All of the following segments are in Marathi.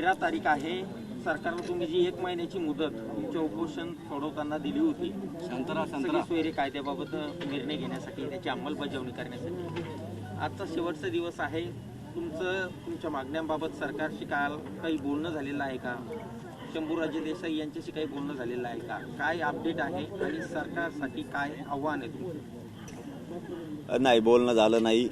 तेरा तारीख आहे. सरकारनं तुम्ही जी एक महिन्याची मुदत तुमचे उपोषण सोडवताना दिली होती. शांतरा सगळे सोयरे कायद्याबाबत निर्णय घेण्यासाठी त्याची अंमलबजावणी करण्यासाठी. आजचा शेवटचा दिवस आहे. तुमचं तुमच्या मागण्यांबाबत सरकारशी काल काही बोलणं झालेलं आहे का? शंभूराजे देसाई यांच्याशी काही बोलणं झालेलं आहे का? काय अपडेट आहे आणि सरकारसाठी काय आव्हान आहे तुमचं? नाही बोलणं झालं नाही.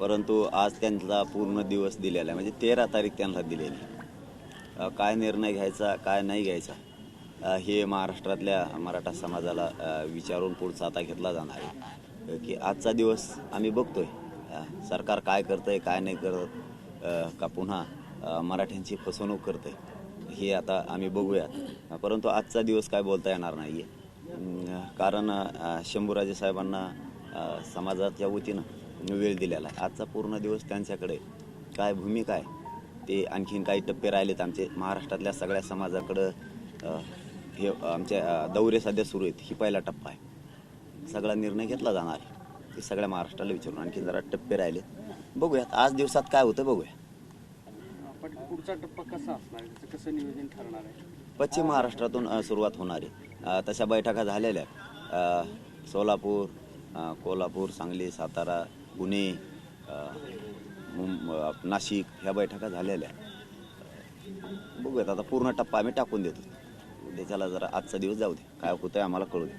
परंतु आज त्यांचा पूर्ण दिवस दिलेला आहे. म्हणजे तेरा तारीख त्यांना दिलेली. काय निर्णय घ्यायचा काय नाही घ्यायचा हे महाराष्ट्रातल्या मराठा समाजाला विचारून पुढचा आता घेतला जाणार आहे. की आजचा दिवस आम्ही बघतोय. सरकार काय करतंय काय नाही करत का पुन्हा मराठ्यांची फसवणूक करतंय हे आता आम्ही बघूयात. परंतु आजचा दिवस काय बोलता येणार नाही आहे कारण शंभूराजे साहेबांना समाजाच्या वतीनं वेळ दिलेला आहे. आजचा पूर्ण दिवस त्यांच्याकडे काय भूमिका आहे? ते आणखीन काही टप्पे राहिलेत आमचे. महाराष्ट्रातल्या सगळ्या समाजाकडं हे आमच्या दौरे सध्या सुरू आहेत. ही पहिला टप्पा आहे. सगळा निर्णय घेतला जाणार आहे. ते सगळ्या महाराष्ट्राला विचारून आणखी जरा टप्पे राहिले. बघूयात. आज दिवसात काय होतं बघूया. पण पुढचा टप्पा कसा असणार? आहे? कसं नियोजन ठरणार आहे? पश्चिम महाराष्ट्रातून सुरुवात होणार आहे. तशा बैठका झालेल्या आहेत. सोलापूर कोल्हापूर सांगली सातारा पुणे नाशिक ह्या बैठका झालेल्या. बघूयात आता पूर्ण टप्पा आम्ही टाकून देतो. त्याच्याला जरा आजचा दिवस जाऊ दे. काय होतंय आम्हाला कळू दे.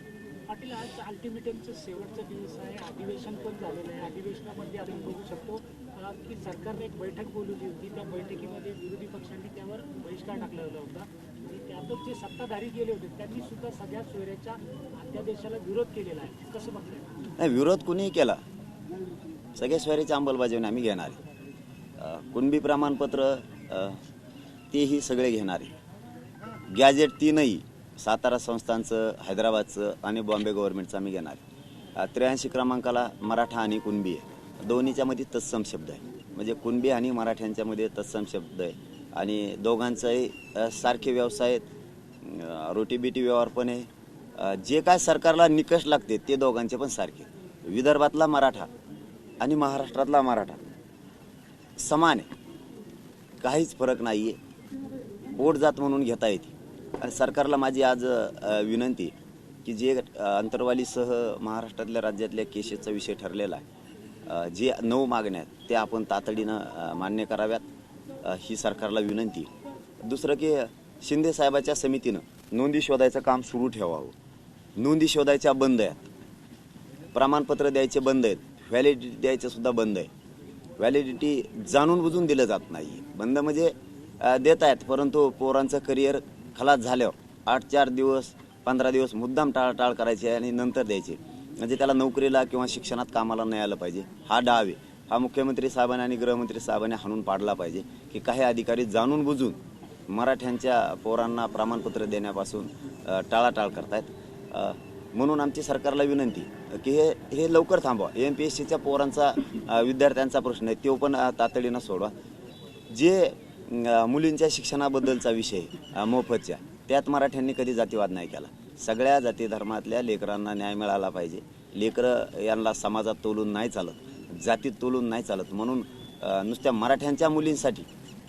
पाटील आज अल्टिमेटमचा शेवटचा दिवस आहे. अधिवेशन पण झालेलं आहे. अधिवेशनामध्ये आपण बघू शकतो की सरकारने एक बैठक बोलवली होती. त्या बैठकीमध्ये विरोधी पक्षांनी त्यावर बहिष्कार टाकलेला होता. आणि त्यातच जे सत्ताधारी गेले होते त्यांनी सुद्धा सगळ्या सोयऱ्याच्या अध्यादेशाला विरोध केलेला आहे. कसं बघताय? नाही विरोध कुणीही केला. सगळ्या स्वारीची अंमलबजावणी आम्ही घेणार. आहे कुणबी प्रमाणपत्र तेही सगळे घेणार. आहे गॅजेट तीनही सातारा संस्थांचं हैदराबादचं आणि बॉम्बे गव्हर्नमेंटचं आम्ही घेणार. आहे त्र्याऐंशी क्रमांकाला मराठा आणि कुणबी आहे. दोन्हीच्यामध्ये तत्सम शब्द आहे. म्हणजे कुणबी आणि मराठ्यांच्यामध्ये तत्सम शब्द आहे. आणि दोघांचाही सारखे व्यवसाय आहेत. रोटीबिटी व्यवहार पण आहे. जे काय सरकारला निकष लागते ते दोघांचे पण सारखे विदर्भातला मराठा आणि महाराष्ट्रातला मराठा. समान आहे काहीच फरक नाही आहे पोट जात म्हणून घेता येते. आणि सरकारला माझी आज विनंती आहे की जे अंतरवालीसह महाराष्ट्रातल्या राज्यातल्या केसेसचा विषय ठरलेला आहे जे नऊ मागण्या आहेत त्या आपण तातडीनं मान्य कराव्यात. ही सरकारला विनंती आहे. दुसरं की शिंदे साहेबाच्या समितीनं नोंदी शोधायचं काम सुरू ठेवावं. नोंदी शोधायच्या बंद आहेत. प्रमाणपत्र द्यायचे बंद आहेत. व्हॅलिडिटी द्यायचं सुद्धा बंद आहे. व्हॅलिडिटी जाणून बुजून दिलं जात नाही. बंद म्हणजे देत आहेत परंतु पोरांचं करिअर खलास झाल्यावर आठ चार दिवस पंधरा दिवस मुद्दाम टाळाटाळ करायचे आणि नंतर द्यायचे. म्हणजे त्याला नोकरीला किंवा शिक्षणात कामाला नाही आलं पाहिजे. हा डाव आहे. हा मुख्यमंत्री साहेबांनी आणि गृहमंत्री साहेबांनी हाणून पाडला पाहिजे की काही अधिकारी जाणून बुजून मराठ्यांच्या पोरांना प्रमाणपत्र देण्यापासून टाळाटाळ करतायत. म्हणून आमची सरकारला विनंती की हे हे लवकर थांबवा. एम पी एस सीच्या पोरांचा विद्यार्थ्यांचा प्रश्न आहे तो पण तातडीनं सोडवा. जे मुलींच्या शिक्षणाबद्दलचा विषय मोफतच्या त्यात मराठ्यांनी कधी जातीवाद नाही केला. सगळ्या जाती धर्मातल्या लेकरांना न्याय मिळाला पाहिजे. लेकरं यांना समाजात तोलून नाही चालत जातीत तोलून नाही चालत. म्हणून नुसत्या मराठ्यांच्या मुलींसाठी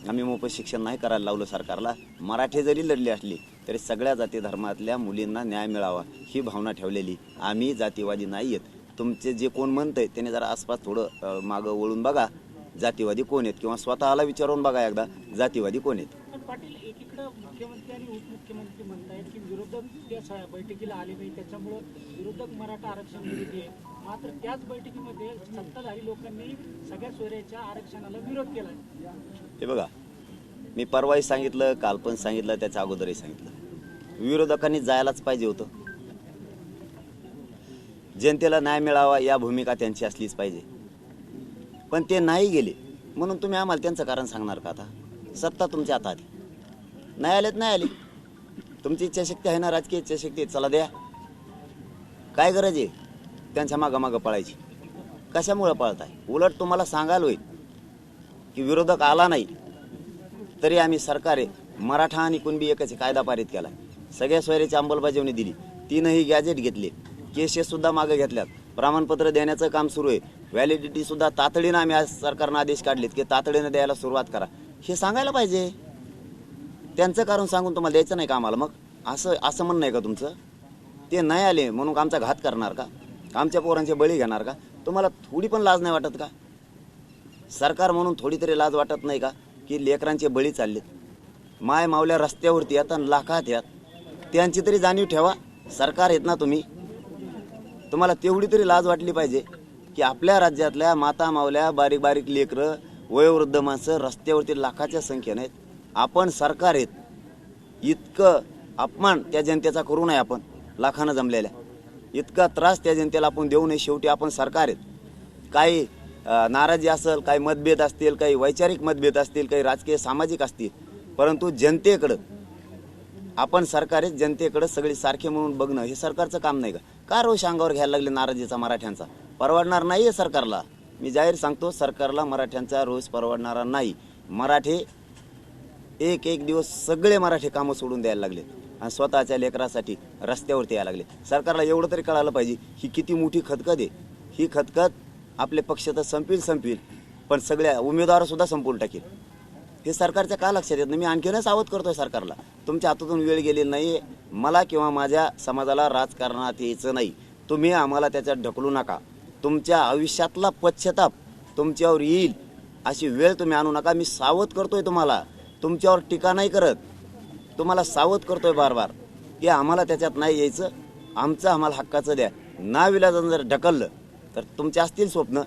आम्ही मोफत शिक्षण नाही करायला लावलं सरकारला. मराठे जरी लढले असले तरी सगळ्या जाती धर्मातल्या मुलींना न्याय मिळावा ही भावना ठेवलेली. आम्ही जातीवादी नाही आहेत तुमचे जे कोण म्हणतंय त्याने जरा आसपास थोडं मागं वळून बघा. जातीवादी कोण आहेत? किंवा स्वतःला विचारून बघा एकदा जातीवादी कोण आहेत? पाटील एकीकडं मुख्यमंत्री आणि उपमुख्यमंत्री म्हणतायत की विरोधक त्या बैठकीला आले नाही. त्याच्यामुळं विरोधक मराठा आरक्षण विरोधी आहे. मात्र त्याच बैठकीमध्ये सत्ताधारी लोकांनी सगळ्या सोयऱ्याच्या आरक्षणाला विरोध केला हे बघा मी परवाही सांगितलं काल पण सांगितलं त्याच्या अगोदरही सांगितलं. विरोधकांनी जायलाच पाहिजे होतं. जनतेला न्याय मिळावा या भूमिका त्यांची असलीच पाहिजे. पण ते नाही गेले म्हणून तुम्ही आम्हाला त्यांचं कारण सांगणार का आता? सत्ता तुमच्या हातात नाही आलेत नाही आले. तुमची इच्छाशक्ती आहे ना राजकीय इच्छाशक्ती चला द्या. काय गरज आहे? त्यांच्या मागामागं मागं पळायची. कशामुळं पळताय? उलट तुम्हाला सांगायला होईल की विरोधक आला नाही. तरी आम्ही सरकार आहे मराठा आणि कुणबी एकाचे कायदा पारित केला. सगळ्या सोयऱ्याची अंमलबजावणी दिली. तीनही गॅजेट घेतले. केसेस सुद्धा मागे घेतल्यात. प्रमाणपत्र देण्याचं काम सुरू आहे. व्हॅलिडिटी सुद्धा तातडीनं आम्ही आज सरकारनं आदेश काढलेत की तातडीनं द्यायला सुरुवात करा. हे सांगायला पाहिजे. त्यांचं कारण सांगून तुम्हाला द्यायचं नाही का आम्हाला मग? असं असं म्हणणं आहे का तुमचं? ते नाही आले म्हणून आमचा घात करणार का? आमच्या पोरांचे बळी घेणार का? तुम्हाला थोडी पण लाज नाही वाटत का? सरकार म्हणून थोडी तरी लाज वाटत नाही का? की लेकरांचे बळी चाललेत. माय मावल्या रस्त्यावरती आता आणि लाखात यात त्यांची तरी जाणीव ठेवा. सरकार आहेत ना तुम्ही. तुम्हाला तेवढी तरी लाज वाटली पाहिजे की आपल्या राज्यातल्या माता मावल्या बारीक बारीक लेकरं वयोवृद्ध माणसं रस्त्यावरती लाखाच्या संख्येने आहेत. आपण सरकार आहेत. इतकं अपमान त्या जनतेचा करू नये आपण लाखानं जमलेल्या. इतका त्रास त्या जनतेला आपण देऊ नये. शेवटी आपण सरकार आहेत. काही नाराजी असेल काही मतभेद असतील काही वैचारिक मतभेद असतील काही राजकीय सामाजिक असतील. परंतु जनतेकडं आपण सरकार जनतेकडे सगळी सारखे म्हणून बघणं हे सरकारचं काम नाही का? का रोष अंगावर घ्यायला लागले नाराजीचा मराठ्यांचा? परवडणार नाही आहे सरकारला. मी जाहीर सांगतो सरकारला मराठ्यांचा रोष परवडणारा नाही. मराठे एक एक दिवस सगळे मराठी कामं सोडून द्यायला लागले आणि स्वतःच्या लेकरासाठी रस्त्यावरती यायला लागले. सरकारला एवढं तरी कळालं पाहिजे ही किती मोठी खतखत आहे. ही खतखत आपले पक्ष तर संपील संपील पण सगळ्या उमेदवार सुद्धा संपवून टाकेल. हे सरकारच्या का लक्षात येत नाही? मी आणखीनच सावध करतोय सरकारला. तुमच्या हातातून वेळ गेलेली नाही मला किंवा माझ्या समाजाला राजकारणात यायचं नाही. तुम्ही आम्हाला त्याच्यात ढकलू नका. तुमच्या आयुष्यातला पश्चाताप तुमच्यावर येईल अशी वेळ तुम्ही आणू नका. मी सावध करतोय तुम्हाला. तुमच्यावर टीका नाही करत. तुम्हाला सावध करतोय बार बार की आम्हाला त्याच्यात नाही यायचं. आमचं आम्हाला हक्काचं द्या. ना विलाजन जर ढकललं तर तुमचे असतील स्वप्न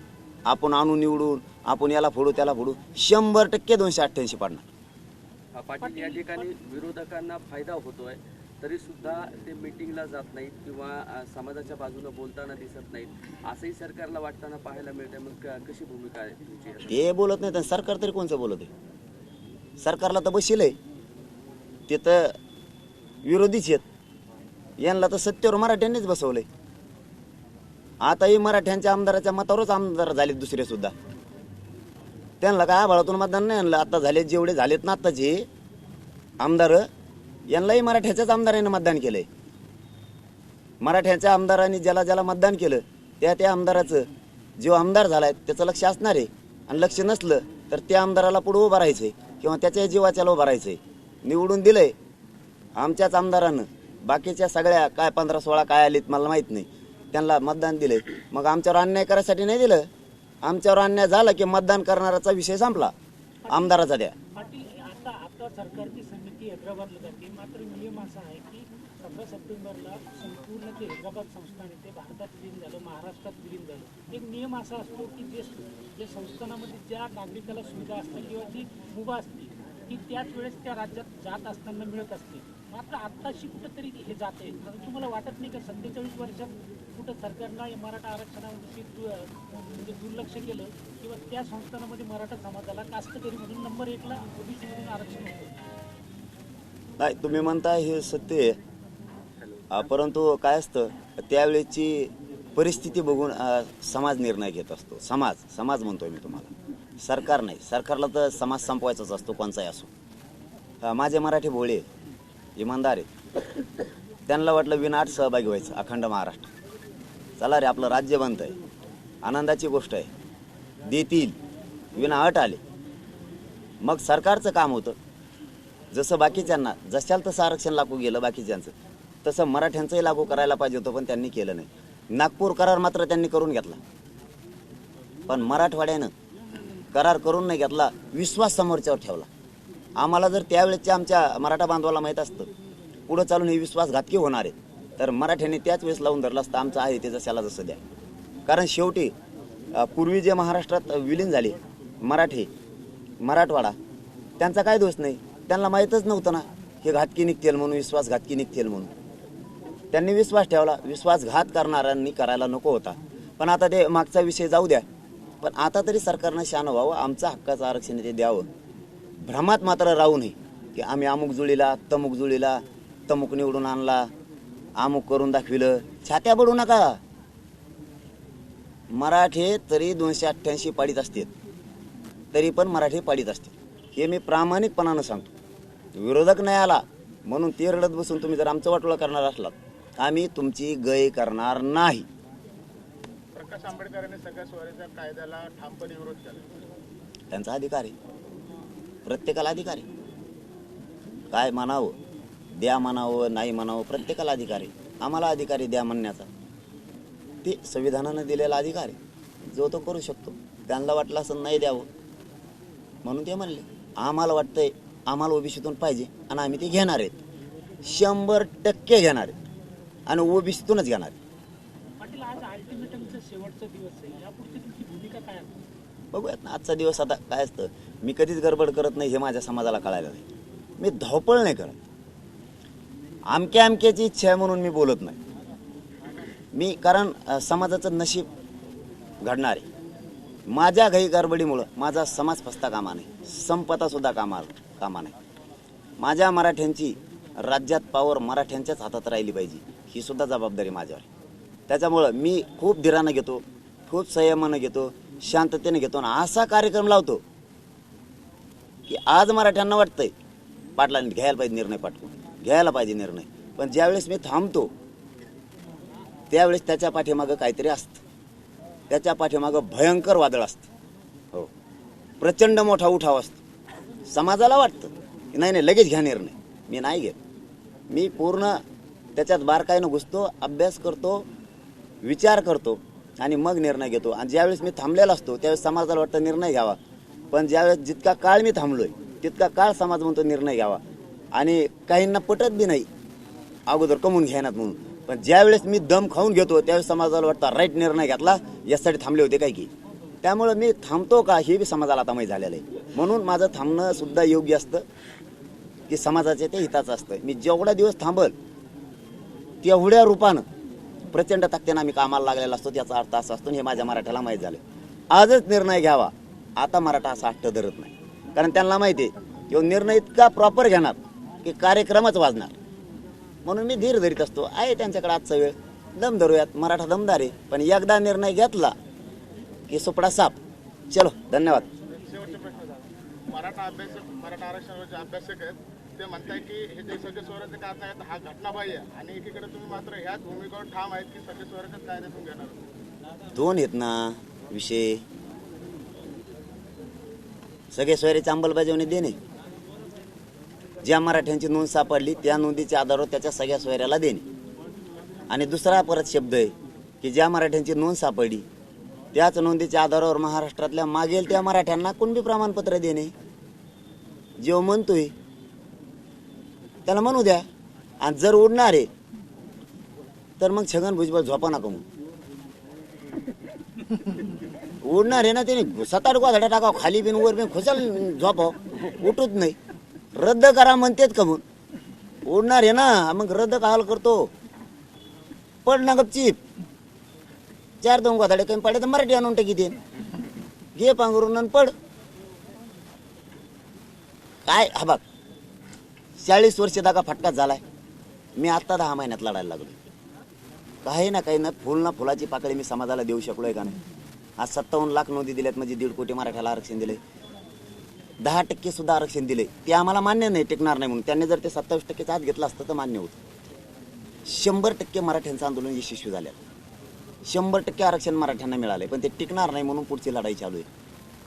आपण आणून निवडून आपण याला फोडू त्याला फोडू शंभर टक्के दोनशे अठ्ठ्याऐंशी पाडणार. पाटील या ठिकाणी विरोधकांना फायदा होतोय तरी सुद्धा ते मिटिंगला जात नाहीत किंवा समाजाच्या बाजूने बोलताना दिसत नाहीत. असंही सरकारला वाटताना पाहायला मिळतंय. मग क- कशी भूमिका आहे? ते बोलत नाही तर सरकार तरी कोणचं बोलत आहे? सरकारला तर बशील आहे. ते तर विरोधीच आहेत. यांना तर सत्तेवर मराठ्यांनीच बसवलंय. आताही मराठ्यांच्या आमदाराच्या मतावरच आमदार झाले दुसरे सुद्धा. त्यांना काय आभाळातून मतदान नाही आणलं. आता झाले जेवढे झालेत ना आत्ताचे आमदार यांनाही मराठ्याच्याच आमदाराने मतदान केलंय. मराठ्याच्या आमदारांनी ज्याला ज्याला मतदान केलं त्या त्या आमदाराचं जो आमदार झालाय त्याचं लक्ष असणार आहे. आणि लक्ष नसलं तर त्या आमदाराला पुढे उभं राहायचंय किंवा त्याच्या जीवाच्याला उभं राहायचंय. निवडून दिलंय. आमच्याच आमदारानं बाकीच्या सगळ्या काय पंधरा सोळा काय आलीत मला माहीत नाही. त्यांना मतदान दिलंय. मग आमच्यावर अन्याय करायसाठी नाही दिलं. आमच्यावर अन्याय झाला की मतदान करणाराचा विषय संपला. आमदाराचा द्या. पाटील आता आता सरकारची समिती हैदराबादला जाते. मात्र नियम असा आहे की सतरा सप्टेंबरला संपूर्ण ते हैदराबाद संस्थान आहे ते भारतात विलीन झालं महाराष्ट्रात विलीन झालं. एक नियम असा असतो की जे जे संस्थानामध्ये ज्या नागरिकाला सुविधा असते किंवा जी मुभा असते ती त्याच वेळेस त्या राज्यात जात असताना मिळत असते. मात्र आत्ताशी कुठंतरी हे जाते तुम्हाला वाटत नाही का सत्तेचाळीस वर्षात कुठं सरकारनं या मराठा आरक्षणाविषयी म्हणजे दुर्लक्ष केलं किंवा त्या संस्थानामध्ये मराठा समाजाला कास्तकरी म्हणून नंबर एकला ओबीसी म्हणून आरक्षण होतं? नाही तुम्ही म्हणताय हे सत्य आहे. परंतु काय असतं त्यावेळेची परिस्थिती बघून समाज निर्णय घेत असतो. समाज समाज म्हणतोय मी तुम्हाला. सरकार नाही. सरकारला तर समाज संपवायचाच असतो कोणचाही असो. माझे मराठी भोळे इमानदार आहेत. त्यांना वाटलं विनाट सहभागी व्हायचं अखंड महाराष्ट्र. चला रे आपलं राज्य बनत आहे आनंदाची गोष्ट आहे. देतील. विना अट आले. मग सरकारचं काम होतं. जसं बाकीच्यांना जशाल तसं आरक्षण लागू गेलं बाकीच्यांचं. तसं मराठ्यांचंही लागू करायला पाहिजे होतं पण त्यांनी केलं नाही. नागपूर करार मात्र त्यांनी करून घेतला. पण मराठवाड्यानं करार करून नाही घेतला विश्वास समोरच्यावर ठेवला. आम्हाला जर त्यावेळेच्या आमच्या मराठा बांधवाला माहीत असतं पुढं चालून हे विश्वासघातकी होणार आहेत. तर मराठ्यांनी त्याच वेळेस लावून धरला असतं आमचं आहे ते जशाला जसं द्या. कारण शेवटी पूर्वी जे महाराष्ट्रात विलीन झाले मराठी मराठवाडा त्यांचा काय दोष नाही. त्यांना माहीतच नव्हतं ना हे घातकी निघतील म्हणून विश्वासघातकी निघतील म्हणून. त्यांनी विश्वास ठेवला विश्वासघात करणाऱ्यांनी करायला नको होता. पण आता ते मागचा विषय जाऊ द्या. पण आता तरी सरकारनं शान व्हावं आमचं हक्काचं आरक्षण ते द्यावं. भ्रमात मात्र राहू नये की आम्ही अमुक जुळीला तमुक जुळीला तमुक निवडून आणला अमुक करून दाखविलं. छात्या बडू नका. मराठे तरी दोनशे अठ्ठ्याऐंशी पाडीत असतील. तरी पण मराठी पाडीत असतील. हे मी प्रामाणिकपणानं सांगतो. विरोधक नाही आला म्हणून ते रडत बसून तुम्ही जर आमचं वाटोळं करणार असलात आम्ही तुमची गय करणार नाही. प्रकाश आंबेडकरांनी सगळ्या स्वारीच्या कायद्याला ठामपणे विरोध केला. त्यांचा अधिकार आहे. प्रत्येकाला अधिकार आहे. काय म्हणावं? द्या म्हणावं नाही म्हणावं प्रत्येकाला अधिकार आहे. आम्हाला अधिकार आहे द्या म्हणण्याचा. ते संविधानानं दिलेला अधिकार आहे. जो तो करू शकतो. त्यांना वाटलं असं नाही द्यावं. म्हणून ते म्हणले आम्हाला वाटतंय आम्हाला ओबीसीतून पाहिजे आणि आम्ही ते घेणार आहेत. शंभर टक्के घेणार आहेत. आणि ओबीसीतूनच घेणार आहेत. बघूयात ना आजचा दिवस आता काय असतं? मी कधीच गडबड करत नाही हे माझ्या समाजाला कळायला नाही. मी धावपळ नाही करत. आमक्या आमक्याची इच्छा आहे म्हणून मी बोलत नाही. मी कारण समाजाचं नशीब घडणार आहे. माझ्या घाई गडबडीमुळं माझा समाज फसता कामा नाही संपता सुद्धा कामा कामा नाही माझ्या मराठ्यांची राज्यात पावर मराठ्यांच्याच हातात राहिली पाहिजे ही सुद्धा जबाबदारी माझ्यावर आहे. त्याच्यामुळं मी खूप धीरानं घेतो खूप संयमानं घेतो शांततेने घेतो आणि असा कार्यक्रम लावतो की आज मराठ्यांना वाटतंय पाटलांनी घ्यायला पाहिजे निर्णय पाठवून. घ्यायला पाहिजे निर्णय. पण ज्यावेळेस मी थांबतो त्यावेळेस त्याच्या पाठीमागं काहीतरी असतं. त्याच्या पाठीमागं भयंकर वादळ असतं. हो. प्रचंड मोठा उठाव असतो. समाजाला वाटतं की नाही नाही लगेच घ्या निर्णय. मी नाही घेत. मी पूर्ण त्याच्यात बारकाईनं घुसतो अभ्यास करतो विचार करतो आणि मग निर्णय घेतो. आणि ज्यावेळेस मी थांबलेला असतो त्यावेळेस समाजाला वाटतं निर्णय घ्यावा. पण ज्यावेळेस जितका काळ मी थांबलोय तितका काळ समाज म्हणतो निर्णय घ्यावा. आणि काहींना पटत बी नाही. अगोदर कमवून घेण्यात म्हणून. पण ज्यावेळेस मी दम खाऊन घेतो त्यावेळेस समाजाला वाटतं राईट निर्णय घेतला यासाठी थांबले होते काय की? त्यामुळं मी थांबतो का हे बी समाजाला आता माहीत झालेलं आहे. म्हणून माझं थांबणं सुद्धा योग्य असतं की समाजाचे ते हिताचं असतं. मी जेवढा दिवस थांबल तेवढ्या रूपानं प्रचंड ताकदीनं आम्ही कामाला लागलेला असतो त्याचा अर्थ असा असतो हे माझ्या मराठ्याला माहीत झालं. आजच निर्णय घ्यावा. आता मराठा असा हट्ट धरत नाही. कारण त्यांना माहिती आहे की निर्णय इतका प्रॉपर घेणार की कार्यक्रमच वाजणार. म्हणून मी धीर धरीत असतो आहे त्यांच्याकडे आजचा वेळ. दम धरूयात. मराठा दमदार आहे. पण एकदा निर्णय घेतला की सुपडा साप. चलो धन्यवाद. मराठा अभ्यासक मराठा आरक्षणाचे अभ्यासक आहेत ते म्हणताय की हे जे सगळे स्वराज्य आहेत हा घटनाबाह्य आणि एकीकडे तुम्ही मात्र ह्याच भूमिकेवर ठाम आहेत की सगळे स्वराज्य कायद्यातून घेणार दोन आहेत ना विषय. सगळे सोयऱ्याची अंमलबजावणी देणे. ज्या मराठ्यांची नोंद सापडली त्या नोंदीच्या आधारावर त्याच्या सगळ्या सोयऱ्याला देणे. आणि दुसरा परत शब्द आहे की ज्या मराठ्यांची नोंद सापडली त्याच नोंदीच्या आधारावर महाराष्ट्रातल्या मागेल त्या मराठ्यांना कुणबी प्रमाणपत्र देणे? जो म्हणतोय त्याला म्हणू द्या. आणि जर उडणार आहे तर मग छगन भुजबळ झोपा नका मग उडणार आहे ना त्याने सात गोधड्या टाकाव खाली बिन वर बिन खुशाल झोपाव. उठूच नाही. रद्द करा म्हणतेत का मग ओढणार आहे ना मग रद्द का हाल करतो? पड ना गपचीप. चार दोन गोदाडे कमी पडे तर मराठी आणून टाकी दे घे पांघरून पड. काय? हा बघ. चाळीस वर्ष दाका फटका झालाय. मी आत्ता दहा महिन्यात लढायला लागलो काही ना काही ना फुल ना फुलाची पाकळी मी समाजाला देऊ शकलोय का नाही? आज सत्तावन्न लाख नोंदी दिल्यात म्हणजे दीड कोटी मराठ्याला आरक्षण दिले दहा टक्के सुद्धा आरक्षण दिले ते आम्हाला मान्य नाही टिकणार नाही म्हणून. त्यांनी जर ते सत्तावीस टक्केचा आत घेतलं असतं तर मान्य होतं. शंभर टक्के मराठ्यांचं आंदोलन यशस्वी झालं. शंभर टक्के आरक्षण मराठ्यांना मिळालंय पण ते टिकणार नाही म्हणून पुढची लढाई चालू आहे.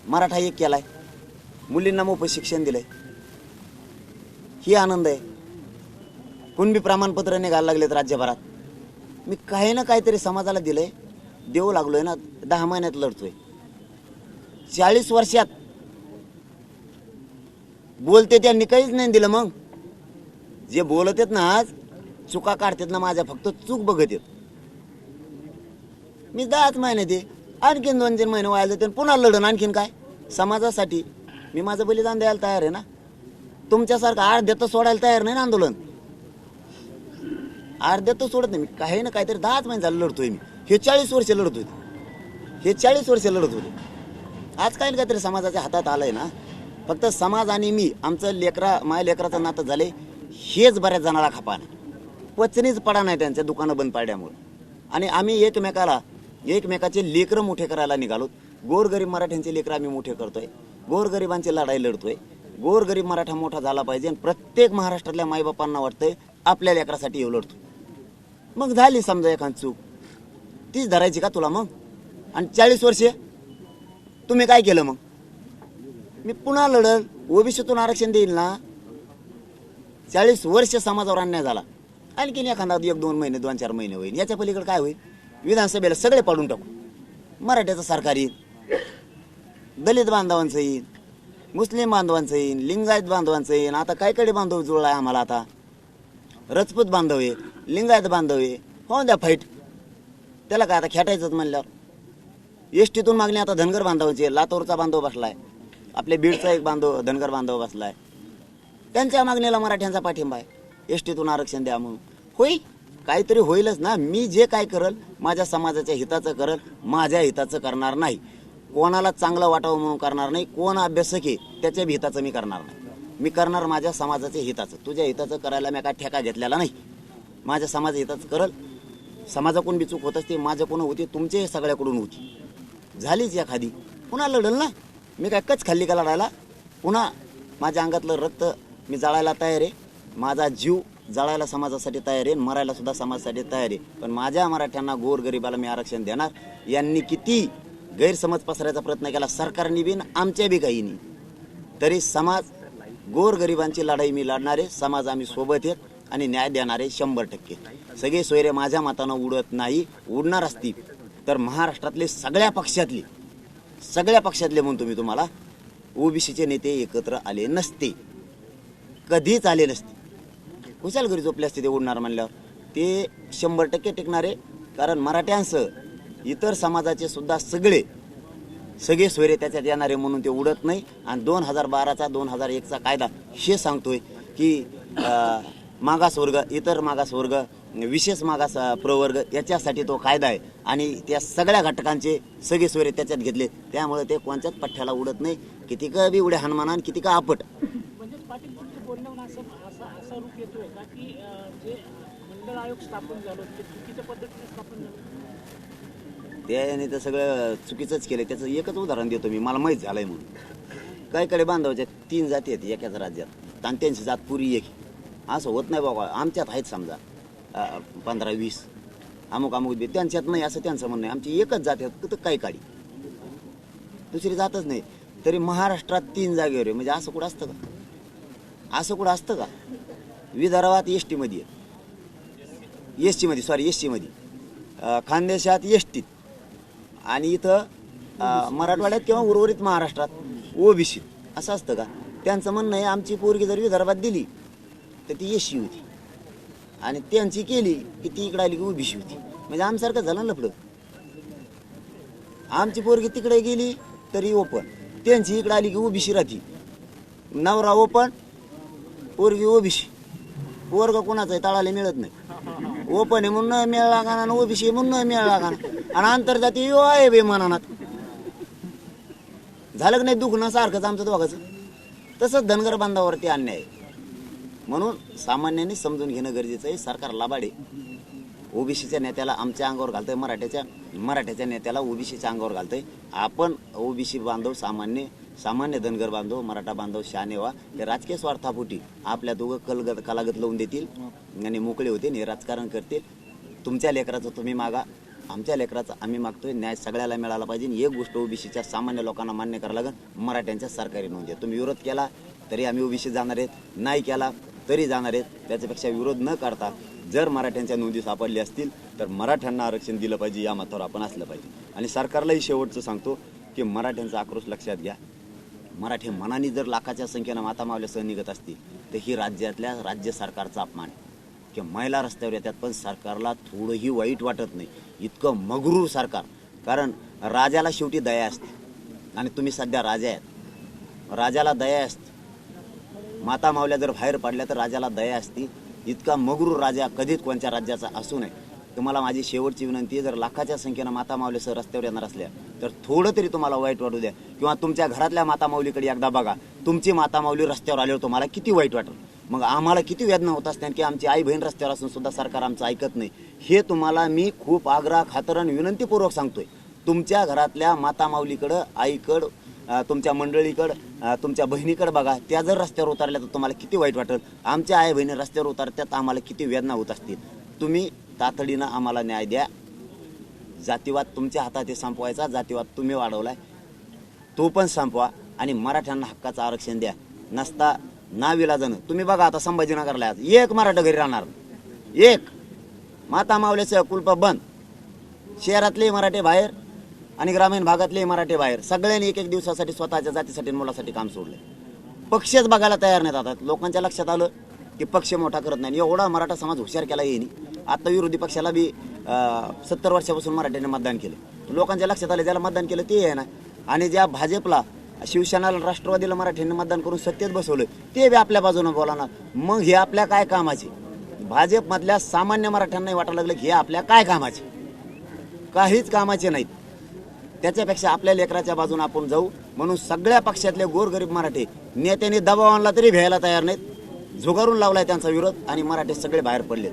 मराठा एक केलाय. मुलींना मोफत शिक्षण दिलंय. ही आनंद आहे. कुणबी प्रमाणपत्र निघायला लागलेत राज्यभरात. मी काही ना काहीतरी समाजाला दिलंय. देऊ लागलोय ना दहा महिन्यात लढतोय. चाळीस वर्षात बोलते त्यांनी काहीच नाही दिलं मग. जे बोलत आहेत ना आज चुका काढतात ना माझ्या फक्त चूक बघत आहेत. मी दहाच महिने दे आणखीन दोन तीन महिने व्हायला जाते पुन्हा लढण आणखीन काय? समाजासाठी. मी माझं बलिदान द्यायला तयार आहे ना? तुमच्यासारखं अर्ध्यात सोडायला तयार नाही ना आंदोलन? अर्ध्यात सोडत नाही. मी काही ना काहीतरी दहाच महिने झालं लढतोय मी. हे चाळीस वर्ष लढत होते. हे चाळीस वर्ष लढत होते. आज काही ना काहीतरी समाजाच्या हातात आलंय ना? फक्त समाज आणि मी आमचं लेकरा माझ्या लेकराचं नातं झाले हेच बऱ्याच जणाला खपान. पचनीच पडा नाही त्यांच्या दुकानं बंद पाडल्यामुळं. आणि आम्ही एकमेकाला एकमेकाचे लेकरं मोठे करायला निघालो. गोरगरीब मराठ्यांचे लेकरं आम्ही मोठे करतोय. गोरगरिबांची लढाई लढतोय. गोरगरीब मराठा मोठा झाला पाहिजे आणि प्रत्येक महाराष्ट्रातल्या माईबापांना वाटतंय आपल्या लेकरासाठी येऊ लढतो. मग झाली समजा एखाद चूक. तीच धरायची का तुला मग? आणि चाळीस वर्षे? तुम्ही काय केलं मग? मी पुन्हा लढल ओबीसीतून आरक्षण देईल ना. चाळीस वर्ष समाजावर अन्याय झाला. आणखीन एखादा एक दोन महिने दोन चार महिने होईल. याच्या पलीकडे काय होईल? विधानसभेला सगळे पाडून टाकू. मराठ्याचं सरकार येईल. दलित बांधवांचं येईल. मुस्लिम बांधवांचं येईल. लिंगायत बांधवांचं येईल. आता काय कडे बांधव जुळला आहे आम्हाला आता? रजपूत बांधव आहे लिंगायत बांधव आहे हो द्या फाईट त्याला काय आता खेटायचंच म्हणल्यावर? एस टीतून मागणी आता धनगर बांधवांची आहे. लातूरचा बांधव आहे आपल्या बीडचा एक बांधव धनगर बांधव बसलाय. त्यांच्या मागणीला मराठ्यांचा पाठिंबा आहे. एस टीतून आरक्षण द्या म्हणून. होईल. काहीतरी होईलच ना. मी जे काय करल माझ्या समाजाच्या हिताचं करल माझ्या हिताचं करणार नाही. कोणाला चांगलं वाटावं म्हणून करणार नाही. कोण अभ्यासक आहे त्याच्या हिताचं मी करणार नाही. मी करणार माझ्या समाजाच्या हिताचं. तुझ्या हिताचं करायला मी काय ठेका घेतलेला नाही. माझ्या समाज हिताचं करल. समाजाकडून बी चूक होत असते माझ्याकडून होती तुमचे सगळ्याकडून होती. झालीच एखादी. पुन्हा लढल ना. मी काय कच खाल्ली का लढायला? पुन्हा माझ्या अंगातलं रक्त मी जाळायला तयार आहे. माझा जीव जाळायला समाजासाठी तयार आहे मरायला सुद्धा समाजासाठी तयार आहे. पण माझ्या मराठ्यांना गोरगरिबाला मी आरक्षण देणार. यांनी किती गैरसमज पसरायचा प्रयत्न केला सरकारने बी आमच्या बी काही नाही तरी समाज गोरगरिबांची लढाई मी लढणार आहे समाज आम्ही सोबत आहेत आणि न्याय देणारे शंभर टक्के. सगळे सोयरे माझ्या मतानं उडत नाही उडणार असतील. तर महाराष्ट्रातले सगळ्या पक्षातली सगळ्या पक्षातले म्हणतो मी तुम्हाला ओबीसीचे नेते एकत्र आले नसते. कधीच आले नसते. कुशाल घरी झोपले असते ते उडणार म्हणल्यावर. ते शंभर टक्के टिकणारे कारण मराठ्यांसह इतर समाजाचे सुद्धा सगळे सगळे सोयरे त्याच्यात येणारे म्हणून ते उडत नाही. आणि दोन हजार बाराचा दोन हजार एकचा कायदा हे सांगतोय की मागासवर्ग इतर मागासवर्ग विशेष मागास प्रवर्ग याच्यासाठी तो कायदा आहे. आणि त्या सगळ्या घटकांचे सगळे सोयरे त्याच्यात घेतले. त्यामुळे ते कोणत्याच पठ्ठ्याला उडत नाही. किती का बी उड्या हनुमान आणि किती का आपट. त्याने तर सगळं चुकीचंच केलं त्याचं एकच उदाहरण देतो मी. मला माहीत झालंय म्हणून. काही कडे बांधवाच्या तीन जाती आहेत एकाच राज्यात. आणि त्यांची जात पुरी एक. असं होत नाही बाबा. आमच्यात आहेत समजा. पंधरा वीस. अमुक अमुक बी त्यांच्यात नाही असं त्यांचं म्हणणं आहे. आमची एकच जात आहे. तर काही काळी? दुसरी जातच नाही. तरी महाराष्ट्रात तीन जागेवर आहे. म्हणजे असं कुठं असतं का? असं कुठं असतं का? विदर्भात एस टीमध्ये एस टीमध्ये सॉरी एस टीमध्ये खानदेशात एस टीत आणि इथं मराठवाड्यात किंवा उर्वरित महाराष्ट्रात ओबीसीत. असं असतं का? त्यांचं म्हणणं आहे आमची पोरगी जर विदर्भात दिली तर ती एस होती. आणि त्यांची केली की ती इकडे आली की उभीशी होती म्हणजे आमसारखं झालं ना लफडं. आमची पोरगी तिकडे गेली तरी ओपन त्यांची इकडे आली की उभीशी राहती नवरा ओपन पोरगी ओबीशी पोरग कोणाचं आहे तळाला मिळत नाही. ओपन आहे म्हणून नाही मिळाला का आणि ओबीसी म्हणून नाही मिळाला का आणि आंतरजातीय यो आहे बे मनानात झालं की नाही दुखणं सारखंच आमचं दोघाचं. तसंच धनगर बांधावरती अन्याय आहे. म्हणून सामान्यांनी समजून घेणं गरजेचं आहे. सरकार लाभाडे ओबीसीच्या नेत्याला आमच्या अंगावर घालतंय मराठ्याच्या मराठ्याच्या नेत्याला ओबीसीच्या अंगावर घालतंय. आपण ओबीसी बांधव सामान्य सामान्य धनगर बांधव मराठा बांधव शानेवा हे राजकीय स्वार्थापोटी आपल्या दोघं कलगत कलागत लावून देतील आणि मोकळे होतील हे राजकारण करतील. तुमच्या लेकराचं तुम्ही मागा. आमच्या लेकराचं आम्ही मागतोय. न्याय सगळ्याला मिळाला पाहिजे. आणि एक गोष्ट ओबीसीच्या सामान्य लोकांना मान्य करावं लागेल. मराठ्यांच्या सरकारी नोंदी तुम्ही विरोध केला तरी आम्ही ओबीसी जाणार आहेत. नाही केला तरी जाणार आहेत त्याच्यापेक्षा विरोध न करता जर मराठ्यांच्या नोंदी सापडल्या असतील तर मराठ्यांना आरक्षण दिलं पाहिजे या मतावर आपण असलं पाहिजे. आणि सरकारलाही शेवटचं सांगतो की मराठ्यांचा आक्रोश लक्षात घ्या. मराठी मनाने जर लाखाच्या संख्येनं माता मावल्यासह निघत असतील तर ही राज्यातल्या राज्य सरकारचा अपमान आहे. की महिला रस्त्यावर येतात पण सरकारला थोडंही वाईट वाटत नाही. इतकं मगरूर सरकार. कारण राजाला शेवटी दया असते. आणि तुम्ही सध्या राजा आहेत. राजाला दया असते. माता मावल्या जर बाहेर पडल्या तर राजाला दया असते. इतका मगरूर राजा कधीच कोणत्या राज्याचा असू नये. तुम्हाला माझी शेवटची विनंती आहे जर लाखाच्या संख्येनं माता माऊलीसह रस्त्यावर येणार असल्या तर थोडं तरी तुम्हाला वाईट वाटू द्या. किंवा तुमच्या घरातल्या माता माऊलीकडे एकदा बघा. तुमची माता माऊली रस्त्यावर आल्यावर तुम्हाला किती वाईट वाटेल? मग आम्हाला किती वेदना होत असते की आमची आई बहीण रस्त्यावर असून सुद्धा सरकार आमचं ऐकत नाही. हे तुम्हाला मी खूप आग्रह खातर आणि विनंतीपूर्वक सांगतोय. तुमच्या घरातल्या माता माऊलीकडं आईकडं तुमच्या मंडळीकडं तुमच्या बहिणीकडं बघा त्या जर रस्त्यावर उतरल्या तर तुम्हाला किती वाईट वाटेल. आमच्या आई बहिणी रस्त्यावर उतरत्यात आम्हाला किती वेदना होत असतील. तुम्ही तातडीनं आम्हाला न्याय द्या. जातीवाद तुमच्या हातात संपवायचा जातीवाद तुम्ही वाढवलाय. तो पण संपवा आणि मराठ्यांना हक्काचं आरक्षण द्या. नसता ना विलाजानं तुम्ही बघा आता संभाजीनगरला आज. एक मराठा घरी राहणार एक. माता मावल्याचं कुलप बंद. शहरातले मराठे बाहेर आणि ग्रामीण भागातले मराठी बाहेर सगळ्यांनी एक एक दिवसासाठी स्वतःच्या जातीसाठी मुलासाठी काम सोडलं. पक्षच बघायला तयार नाहीत आता. लोकांच्या लक्षात आलं की पक्ष मोठा करत नाही. एवढा मराठा समाज हुशार केला येईन आता विरोधी पक्षाला बी सत्तर वर्षापासून मराठीने मतदान केलं. लोकांच्या लक्षात आलं ज्याला मतदान केलं ते आहे ना. आणि ज्या भाजपला शिवसेनाला राष्ट्रवादीला मराठीने मतदान करून सत्तेत बसवलं ते बी आपल्या बाजूने बोलाना मग हे आपल्या काय कामाचे? भाजपमधल्या सामान्य मराठ्यांनाही वाटायला लागलं की हे आपल्या काय कामाचे? काहीच कामाचे नाहीत. त्याच्यापेक्षा आपल्या लेकराच्या बाजूने आपण जाऊ. म्हणून सगळ्या पक्षातले गोरगरीब मराठे नेत्यांनी दबाव आणला तरी भ्यायला तयार नाहीत. झुगारून लावलाय त्यांचा विरोध आणि मराठे सगळे बाहेर पडले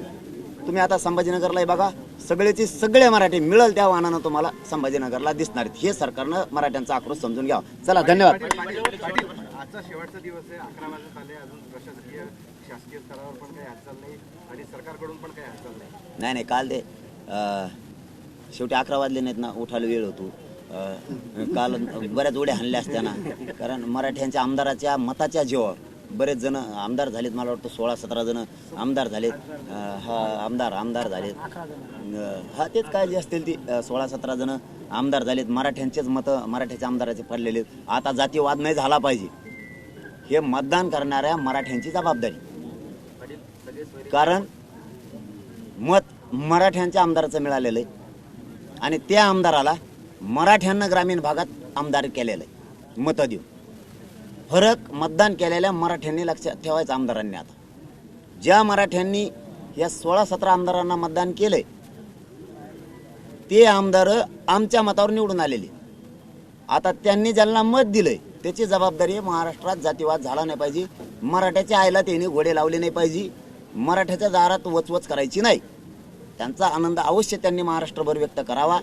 तुम्ही आता संभाजीनगरलाही बघा सगळेचे सगळे मराठे मिळल त्या वाहनानं तुम्हाला संभाजीनगरला दिसणार आहेत. हे सरकारनं मराठ्यांचा आक्रोश समजून घ्यावा. चला धन्यवाद. आजचा शेवटचा दिवस आहे. अकरा वाजत आले. अजून प्रशासकीय शासकीय स्तरावर पण काही हालचाल नाही आणि सरकारकडून पण काही हालचाल नाही. नाही नाही काल ते शेवटी अकरा वाजले नाहीत ना उठायला वेळ होतो. काल बऱ्याच उड्या हाणल्या असत्या ना. कारण मराठ्यांच्या आमदाराच्या मताच्या जीवावर बरेच जण आमदार झालेत मला वाटतं सोळा सतरा जण आमदार झालेत. हा आमदार आमदार झालेत. हा तेच काय जे असतील ती. सोळा सतरा जण आमदार झालेत. मराठ्यांचेच मतं मराठ्याच्या आमदाराचे पडलेले आहेत. आता जातीवाद नाही झाला पाहिजे. हे मतदान करणाऱ्या मराठ्यांची जबाबदारी. कारण मत मराठ्यांच्या आमदाराचं मिळालेलं आहे. आणि त्या आमदाराला मराठ्यांना ग्रामीण भागात आमदार केलेलं आहे. मतं देऊन. फरक मतदान केलेल्या मराठ्यांनी लक्षात ठेवायचं आमदारांनी आता. ज्या मराठ्यांनी या सोळा सतरा आमदारांना मतदान केलंय ते आमदार आमच्या मतावर निवडून आलेले. आता त्यांनी ज्यांना मत दिलंय त्याची जबाबदारी महाराष्ट्रात जातीवाद झाला नाही पाहिजे मराठ्याच्या आईला त्यांनी घोडे लावले नाही पाहिजे मराठ्याच्या दारात वचवच करायची नाही. त्यांचा आनंद अवश्य त्यांनी महाराष्ट्रभर व्यक्त करावा.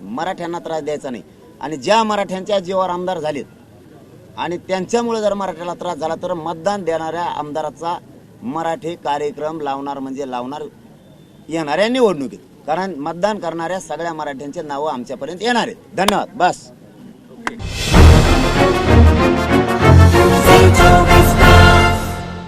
मराठ्यांना त्रास द्यायचा नाही. आणि ज्या मराठ्यांच्या जीवावर आमदार झालेत आणि त्यांच्यामुळे जर मराठ्याला त्रास झाला तर मतदान देणाऱ्या आमदाराचा मराठी कार्यक्रम लावणार म्हणजे लावणार येणाऱ्या निवडणुकीत. कारण मतदान करणाऱ्या सगळ्या मराठ्यांचे नावं आमच्यापर्यंत येणार आहेत. धन्यवाद. बस.